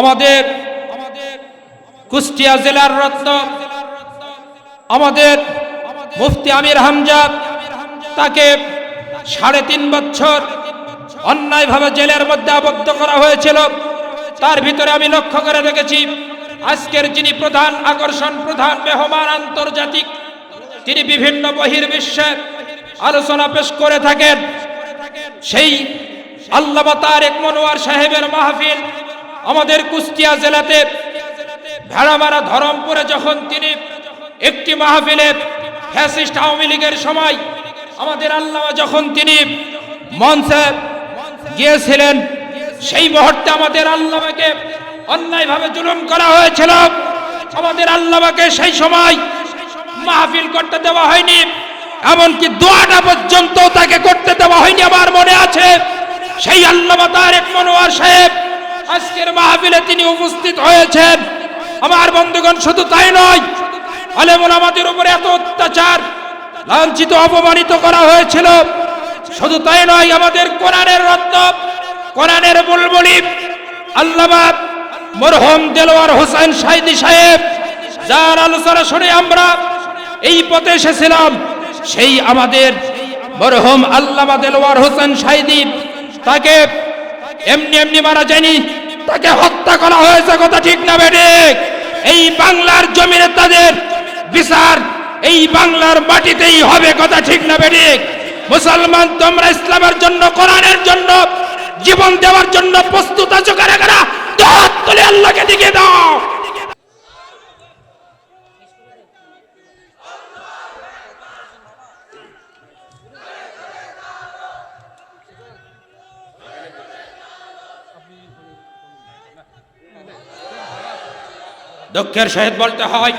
আমাদের আমাদের কুষ্টিয়া জেলার রত্ন, আমাদের মুফতি আমির হামজা তাকে সাড়ে তিন বছর অন্যায়ভাবে জেলের মধ্যে আবদ্ধ করা হয়েছিল। তার ভিতরে আমি লক্ষ্য করে দেখেছি, আজকের যিনি প্রধান আকর্ষণ, প্রধান মেহমান আন্তর্জাতিক, তিনি বিভিন্ন বহির্বিশ্বে আলোচনা পেশ করে থাকেন। সেই আল্লামা তারেক মনোয়ার সাহেবের মাহফিল আমাদের কুষ্টিয়া জেলাতে ভেড়ামারা ধরমপুরে যখন তিনি একটি মাহফিলে ফ্যাসিস্ট আওয়ামী লীগের সময় আমাদের আল্লামা যখন তিনি মঞ্চে গিয়েছিলেন, সেই মুহূর্তে আমাদের আল্লামাকে অন্যায়ভাবে জুলুম করা হয়েছিল। আমাদের আল্লাহকে সেই সময় মাহফিল করতে দেওয়া হয়নি, এমনকি দোয়াটা পর্যন্ত তাকে করতে দেওয়া হয়নি আমার মনে আছে। সেই আল্লামা তারেক মনোয়ার সাহেব আজকের মাহফিলে তিনি উপস্থিত হয়েছেন। আমার বন্ধুগণ, শুধু তাই নয়, আলেমুল আমাদের উপরে এত অত্যাচার, লাঞ্ছিত, অপমানিত করা হয়েছিল। শুধু তাই নয়, আমাদের কোরআনের রত্ন, কোরআনের বুলবুলি আল্লামা মরহম দেলোয়ার হোসেন সাইদি সাহেব, যার আলোচনা শুনে আমরা এই পথে এসেছিলাম, সেই আমাদের মরহম আল্লামা দেলোয়ার হোসেন সাইদি তাকে এমনি এমনি মারা যায়নি। তাকে হত্যা করা হয়েছে, কথা ঠিক না বেঠিক এই বাংলার জমিনে তাদের বিচার এই বাংলার মাটিতেই হবে, কথা ঠিক না বেঠিক মুসলমান তোমরা ইসলামের জন্য, কোরআনের জন্য, জীবন দেওয়ার জন্য প্রস্তুত আছো কারা কারা? তুলে আল্লাহকে দিকে দাও। দুঃখের সহিত বলতে হয়,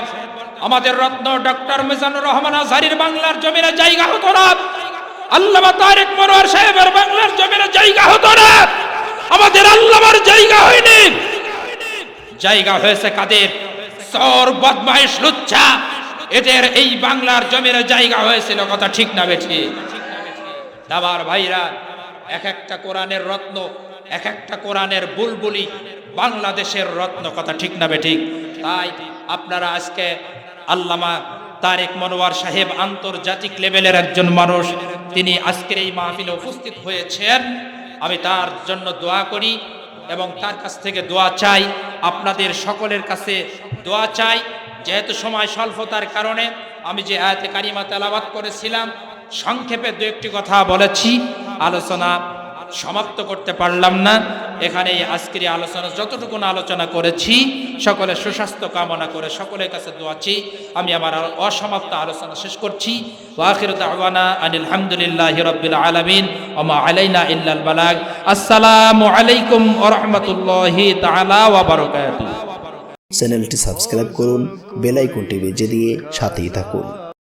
আমাদের রত্ন ডক্টর মিজানুর রহমান আজহারির বাংলার জমিনে জায়গা হতো না। আল্লামা তারেক মনোয়ার সাহেবের বাংলার জমিনে জায়গা হতো না। আমাদের আল্লামার জায়গা হয়নি। জায়গা হয়েছে কাদের? সর বদমাইশ লুচ্ছা। এদের এই বাংলার জমিনে জায়গা হয়েছিল, কথা ঠিক না বেঠি? দাবার ভাইরা, এক একটা কোরআনের রত্ন, এক একটা কোরআনের বুলবুলি বাংলাদেশের রত্ন, কথা ঠিক না বেঠিক তাই আপনারা আজকে আল্লামা তারেক মনোয়ার সাহেব আন্তর্জাতিক লেভেলের একজন মানুষ, তিনি আজকের এই মাহফিলে উপস্থিত হয়েছেন। আমি তার জন্য দোয়া করি এবং তার কাছ থেকে দোয়া চাই। আপনাদের সকলের কাছে দোয়া চাই। যেহেতু সময় স্বল্পতার কারণে আমি যে আয়াতে কারিমা তেলাবাত করেছিলাম, সংক্ষেপে দু একটি কথা বলেছি। আলোচনা সমাপ্ত করতে পারলাম না। এখানে আজকের আলোচনা যতটুকু আলোচনা করেছি, সকলে সুস্বাস্থ্য কামনা করে সকলের কাছে দোয়াচ্ছি আমি আমার অসমাপ্ত আলোচনা শেষ করছি। চ্যানেলটি সাবস্ক্রাইব করুন, বেল আইকনটি বেজে দিয়ে সাথেই থাকুন।